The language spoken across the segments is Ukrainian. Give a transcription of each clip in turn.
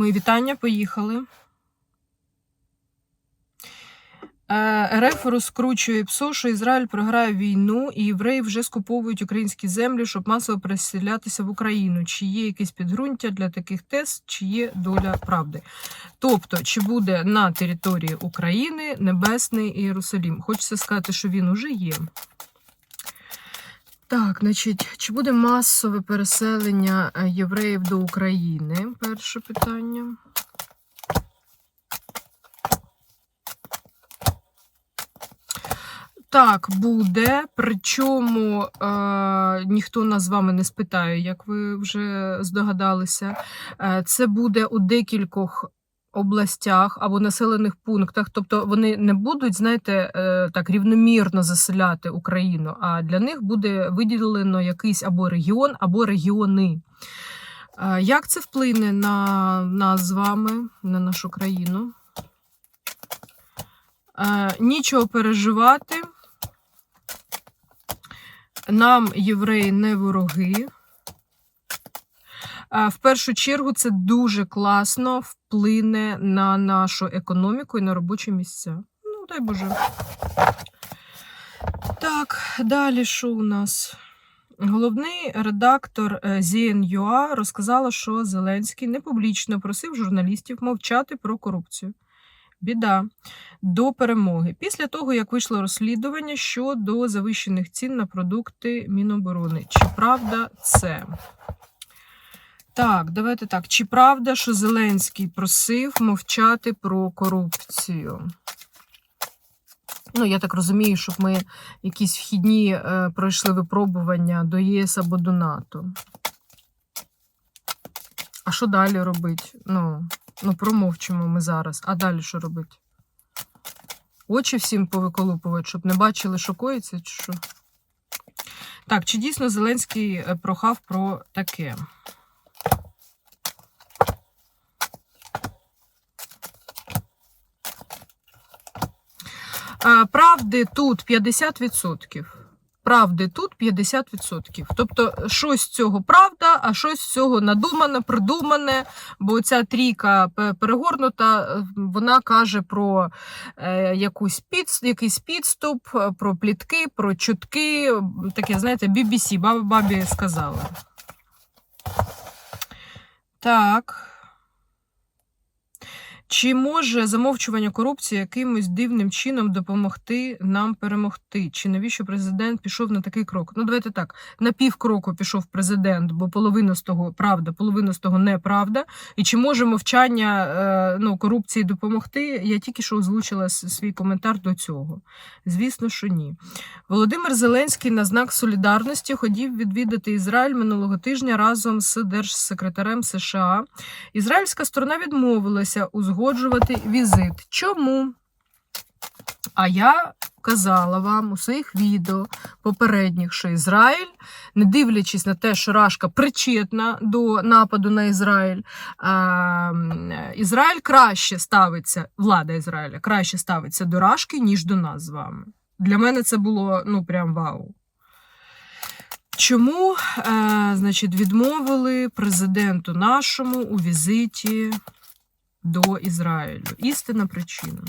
Мої вітання, поїхали. Е, РФ розкручує ПСО, що Ізраїль програє війну, і євреї вже скуповують українські землі, щоб масово переселятися в Україну. Чи є якесь підґрунтя для таких тез, чи є доля правди? Тобто, чи буде на території України Небесний Єрусалім? Хочеться сказати, що він уже є. Так, значить, чи буде масове переселення е, євреїв до України? Перше питання. Так, буде. Причому е, ніхто нас з вами не спитає, як ви вже здогадалися. Е, це буде у декількох областях або населених пунктах. Тобто вони не будуть, знаєте, е, так рівномірно заселяти Україну, а для них буде виділено якийсь або регіон, або регіони. Е, як це вплине на нас з вами, на нашу країну? Е, нічого переживати. Нам євреї не вороги. В першу чергу це дуже класно вплине на нашу економіку і на робочі місця. Ну, дай Боже. Так, далі що у нас? Головний редактор е, ZNUA розказала, що Зеленський не публічно просив журналістів мовчати про корупцію. Біда до перемоги. Після того, як вийшло розслідування щодо завищених цін на продукти Міноборони. Чи правда це? Так, давайте так. Чи правда, що Зеленський просив мовчати про корупцію? Ну, я так розумію, щоб ми якісь вхідні е, пройшли випробування до ЄС або до НАТО. А що далі робить? Ну, ну промовчимо ми зараз. А далі що робить? Очі всім повиколупувати, щоб не бачили, що коїться, чи що? Так, чи дійсно Зеленський е, прохав про таке? Правди тут 50%. Правди тут 50%. Тобто, щось з цього правда, а щось з цього надумане, придумане. Бо ця трійка перегорнута, е, вона каже про е, якусь під, якийсь підступ, е, про плітки, про чутки. Таке, знаєте, BBC, баба бабі сказала. Так. Чи може замовчування корупції якимось дивним чином допомогти нам перемогти? Чи навіщо президент пішов на такий крок? Ну, давайте так: на півкроку пішов президент, бо половина з того правда, половина з того неправда. І чи може мовчання е, ну, корупції допомогти? Я тільки що озвучила свій коментар до цього. Звісно, що ні. Володимир Зеленський на знак солідарності ходів відвідати Ізраїль минулого тижня разом з держсекретарем США. Ізраїльська сторона відмовилася узгоджувати візит. Чому? А я казала вам у своїх відео попередніх, що Ізраїль, не дивлячись на те, що Рашка причетна до нападу на Ізраїль, а, Ізраїль краще ставиться, влада Ізраїля краще ставиться до Рашки, ніж до нас з вами. Для мене це було ну прям вау. Чому, е, значить, відмовили президенту нашому у візиті до Ізраїлю? Істинна причина.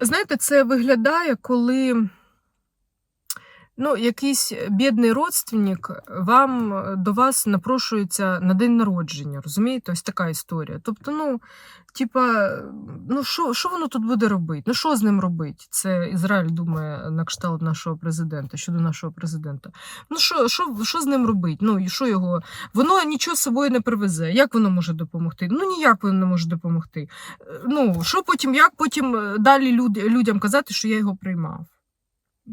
Знаєте, це виглядає, коли ну, якийсь бідний родственник вам е, до вас напрошується на день народження, розумієте? Ось така історія. Тобто, ну, типа, ну що, що воно тут буде робити? Ну, що з ним робити? Це Ізраїль думає на кшталт нашого президента щодо нашого президента. Ну, що, що, що з ним робити? Ну, і що його? Воно нічого з собою не привезе. Як воно може допомогти? Ну, ніяк воно не може допомогти. Е, Ну, що потім, як потім е, далі люд, людям казати, що я його приймав?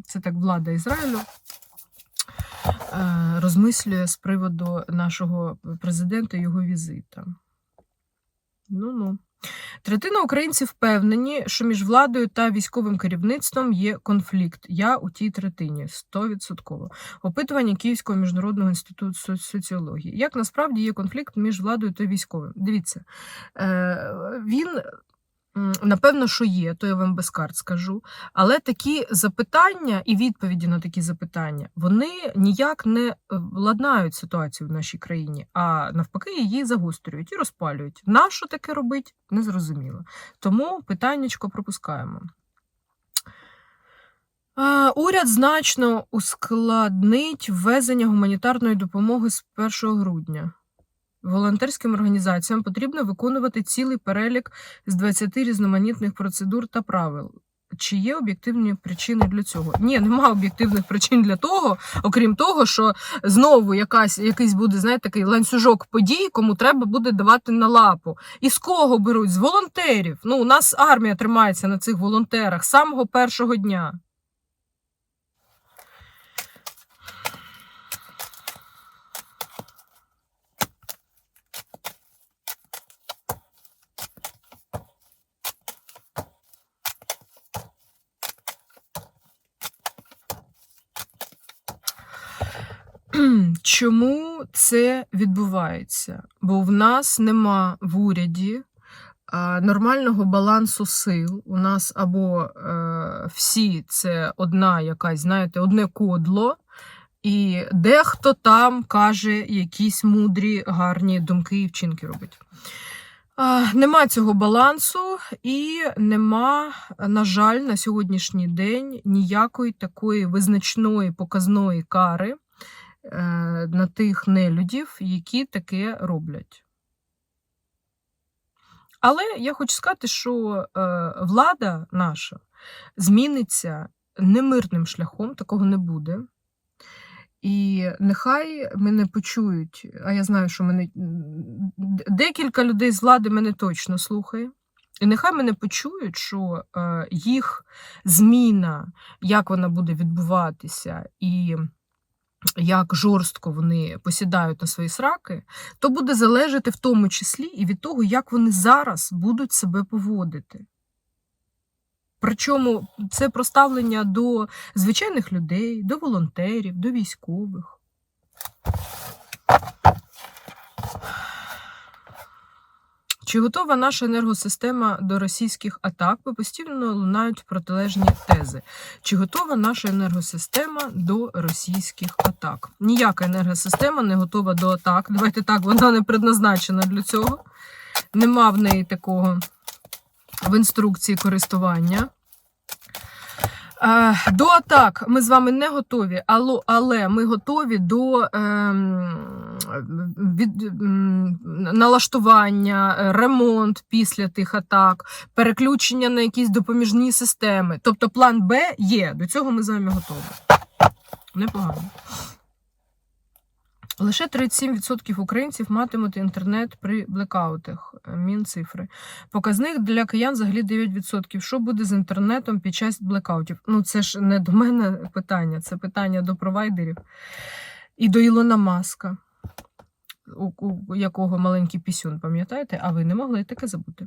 Це так влада Ізраїлю е, розмислює з приводу нашого президента його візита. Ну ну. Третина українців впевнені, що між владою та військовим керівництвом є конфлікт. Я у тій третині 100%. Опитування Київського міжнародного інституту соціології. Як насправді є конфлікт між владою та військовим? Дивіться, е, він. Напевно, що є, то я вам без карт скажу. Але такі запитання і відповіді на такі запитання вони ніяк не е, ладнають ситуацію в нашій країні, а навпаки, її загострюють і розпалюють. На що таке робить, незрозуміло. Тому питаннячко пропускаємо. Уряд значно ускладнить ввезення гуманітарної допомоги з 1 грудня. Волонтерським організаціям потрібно виконувати цілий перелік з 20 різноманітних процедур та правил. Чи є об'єктивні причини для цього? Ні, нема об'єктивних причин для того, окрім того, що знову якась, якийсь буде, знаєте, такий ланцюжок подій, кому треба буде давати на лапу. І з кого беруть? З волонтерів. Ну, у нас армія тримається на цих волонтерах з самого першого дня. Чому це відбувається? Бо в нас нема в уряді нормального балансу сил. У нас або е, всі це одна якась, знаєте, одне кодло, і дехто там каже якісь мудрі, гарні думки і вчинки робить. А, Нема цього балансу, і нема, на жаль, на сьогоднішній день ніякої такої визначної показної кари на тих нелюдів, які таке роблять. Але я хочу сказати, що е, влада наша зміниться немирним шляхом, такого не буде. І нехай мене почують, а я знаю, що мене декілька людей з влади мене точно слухає. І нехай мене почують, що е, їх зміна, як вона буде відбуватися, і як жорстко вони посідають на свої сраки, то буде залежати в тому числі і від того, як вони зараз будуть себе поводити. Причому це проставлення до звичайних людей, до волонтерів, до військових. Чи готова наша енергосистема до російських атак? Бо постійно лунають протилежні тези. Чи готова наша енергосистема до російських атак? Ніяка енергосистема не готова до атак. Давайте так, вона не предназначена для цього. Нема в неї такого в інструкції користування. До атак ми з вами не готові, але, ми готові до ем, від, налаштування, ремонт після тих атак, переключення на якісь допоміжні системи. Тобто план Б є. До цього ми з вами готові. Непогано. Лише 37% українців матимуть інтернет при блекаутах. Е, Мінцифри. Показник для киян взагалі 9%. Що буде з інтернетом під час блекаутів? Ну, це ж не до мене питання, це питання до провайдерів і до Ілона Маска, у, у якого маленький пісюн, пам'ятаєте? А ви не могли таке забути.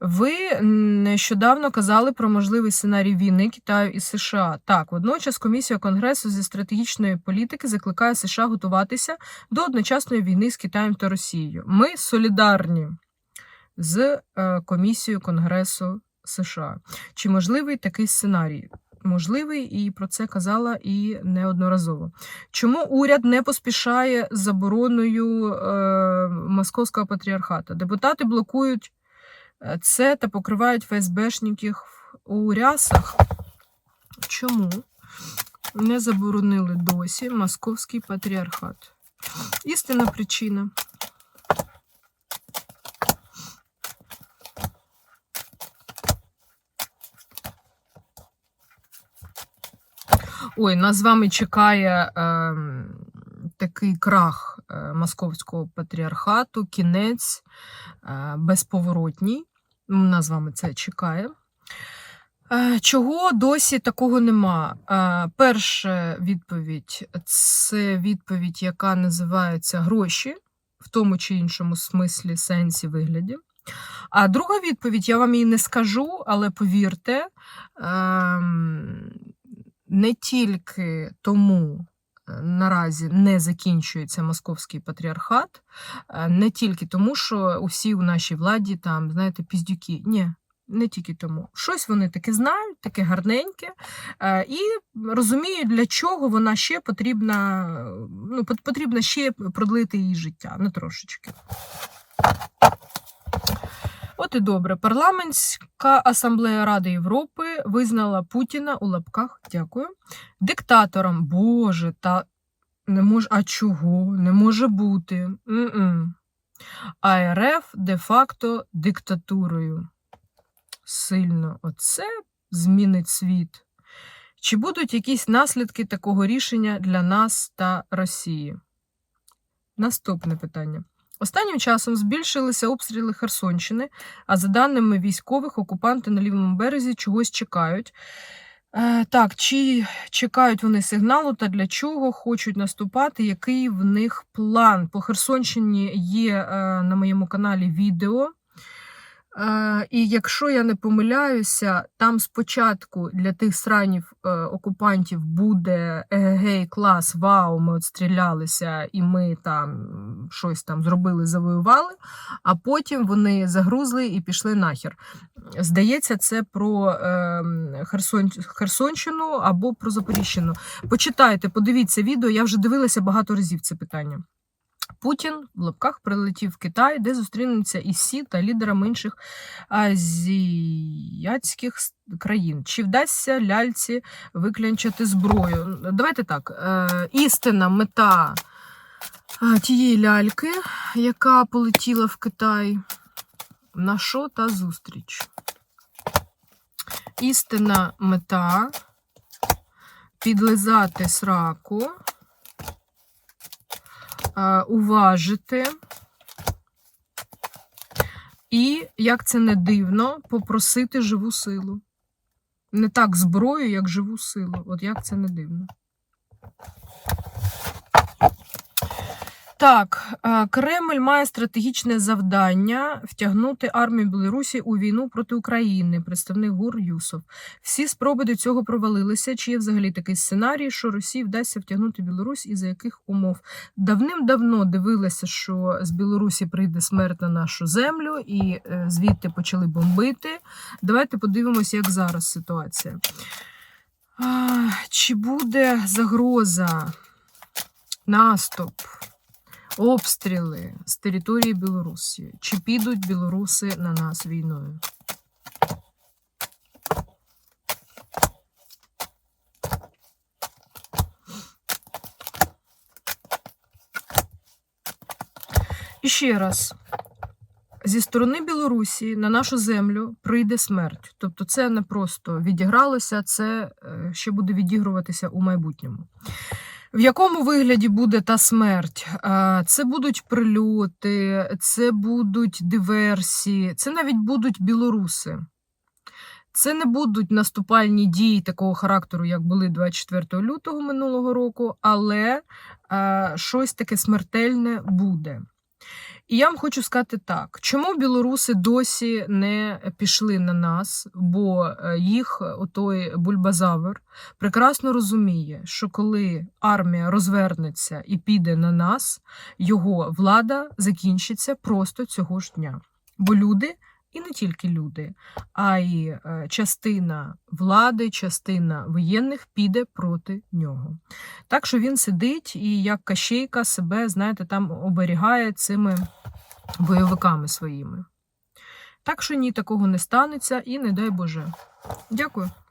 Ви нещодавно казали про можливий сценарій війни Китаю і США. Так, водночас комісія Конгресу зі стратегічної політики закликає США готуватися до одночасної війни з Китаєм та Росією. Ми солідарні з е, комісією Конгресу США. Чи можливий такий сценарій? Можливий, і про це казала і неодноразово. Чому уряд не поспішає з забороною е, московського патріархату? Депутати блокують е, це та покривають ФСБшників у рясах. Чому не заборонили досі московський патріархат? Істинна причина. Ой, нас з вами чекає е, такий крах е, московського патріархату, кінець е, безповоротній. Нас з вами це чекає. Е, Чого досі такого нема? Е, Перша відповідь це відповідь, яка називається гроші, в тому чи іншому смислі, сенсі, вигляді. А друга відповідь, я вам її не скажу, але повірте, ем, не тільки тому е, наразі не закінчується московський патріархат, е, не тільки тому, що усі у нашій владі там, знаєте, піздюки. Ні. Не тільки тому. Щось вони таке знають, таке гарненьке, е, і розуміють, для чого вона ще потрібна, ну, пот- потрібно ще продлити її життя, не трошечки. От і добре. Парламентська асамблея Ради Європи визнала Путіна у лапках. Дякую. Диктатором. Боже, та не може. А чого? Не може бути. М-м. А РФ де-факто диктатурою. Сильно. Оце змінить світ. Чи будуть якісь наслідки такого рішення для нас та Росії? Наступне питання. Останнім часом збільшилися обстріли Херсонщини, а за даними військових, окупанти на лівому березі чогось чекають. Е, так, чи чекають вони сигналу та для чого хочуть наступати? Який в них план? По Херсонщині є е, на моєму каналі відео. Е, і якщо я не помиляюся, там спочатку для тих сранів е, окупантів буде егегей клас, вау, ми от стрілялися і ми там щось там зробили, завоювали, а потім вони загрузли і пішли нахер. Здається, це про е, Херсон, Херсонщину або про Запоріжщину. Почитайте, подивіться відео, я вже дивилася багато разів це питання. Путін в лапках прилетів в Китай, де зустрінеться із Сі та лідерами інших азіатських країн. Чи вдасться ляльці виклянчити зброю? Давайте так. Е, істина мета е, тієї ляльки, яка полетіла в Китай. На що та зустріч? Істина мета підлизати сраку уважити. І, як це не дивно, попросити живу силу. Не так зброю, як живу силу. От як це не дивно. Так, е, Кремль має стратегічне завдання втягнути армію Білорусі у війну проти України, представник ГУР Юсов. Всі спроби до цього провалилися. Чи є взагалі такий сценарій, що Росії вдасться втягнути Білорусь і за яких умов? Давним-давно дивилася, що з Білорусі прийде смерть на нашу землю, і е, звідти почали бомбити. Давайте подивимося, як зараз ситуація. Чи буде загроза, наступ, обстріли з території Білорусі? Чи підуть білоруси на нас війною? І ще раз. Зі сторони Білорусі на нашу землю прийде смерть. Тобто, це не просто відігралося, це е, ще буде відігруватися у майбутньому. В якому вигляді буде та смерть? Це будуть прильоти, це будуть диверсії, це навіть будуть білоруси. Це не будуть наступальні дії такого характеру, як були 24 лютого минулого року, але щось таке смертельне буде. І я вам хочу сказати так: чому білоруси досі не пішли на нас? Бо е, їх отой бульбазавр прекрасно розуміє, що коли армія розвернеться і піде на нас, його влада закінчиться просто цього ж дня. Бо люди. І не тільки люди, а й е, частина влади, частина воєнних піде проти нього. Так що він сидить і як кащейка себе, знаєте, там оберігає цими бойовиками своїми. Так що ні, такого не станеться і не дай Боже. Дякую.